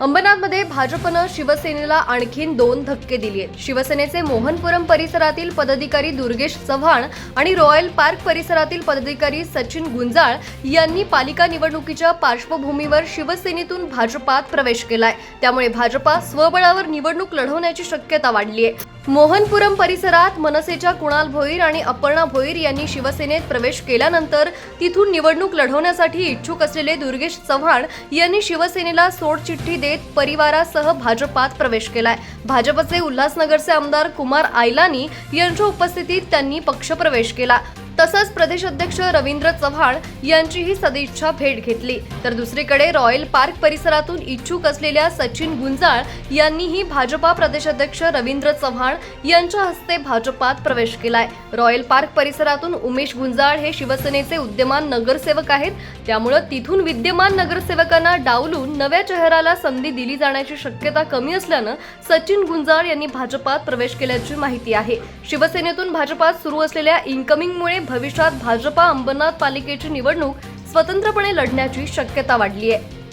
अंबरनाथमध्ये भाजपनं शिवसेनेला आणखीन दोन धक्के दिले आहेत. शिवसेनेचे मोहनपुरम परिसरातील पदाधिकारी दुर्गेश चव्हाण आणि रॉयल पार्क परिसरातील पदाधिकारी सचिन गुंजाळ यांनी पालिका निवडणुकीच्या पार्श्वभूमीवर शिवसेनेतून भाजपात प्रवेश केलाय. त्यामुळे भाजपा स्वबळावर निवडणूक लढवण्याची शक्यता वाढली आहे. मोहनपुरम परिसरात मनसेच्या कुणाल भोईर आणि अपर्णा भोईर यांनी शिवसेनेत प्रवेश केल्यानंतर तिथून निवडणूक लढवण्यासाठी इच्छुक असलेले दुर्गेश चव्हाण यांनी शिवसेनेला सोडचिठ्ठी देत परिवारासह भाजपात प्रवेश केलाय. भाजपचे उल्हासनगरचे आमदार कुमार आयलानी यांच्या उपस्थितीत त्यांनी पक्षप्रवेश केला. तसंच प्रदेश अध्यक्ष रवींद्र चव्हाण यांचीही सदिच्छा भेट घेतली. तर दुसरीकडे रॉयल पार्क परिसरातून इच्छुक असलेल्या सचिन गुंजाळ यांनीही भाजपा प्रदेशाध्यक्ष रवींद्र चव्हाण यांच्या हस्ते भाजपात प्रवेश केलाय. रॉयल पार्क परिसरातून उमेश गुंजाळ हे शिवसेनेचे उद्यमान नगरसेवक आहेत. त्यामुळं तिथून विद्यमान नगरसेवकांना डावलून नव्या चेहऱ्याला संधी दिली जाण्याची शक्यता कमी असल्यानं सचिन गुंजाळ यांनी भाजपात प्रवेश केल्याची माहिती आहे. शिवसेनेतून भाजपात सुरू असलेल्या इन्कमिंगमुळे भविष्यात भाजपा अंबरनाथ पालिकेची निवडणूक स्वतंत्रपणे लढण्याची शक्यता वाढली आहे.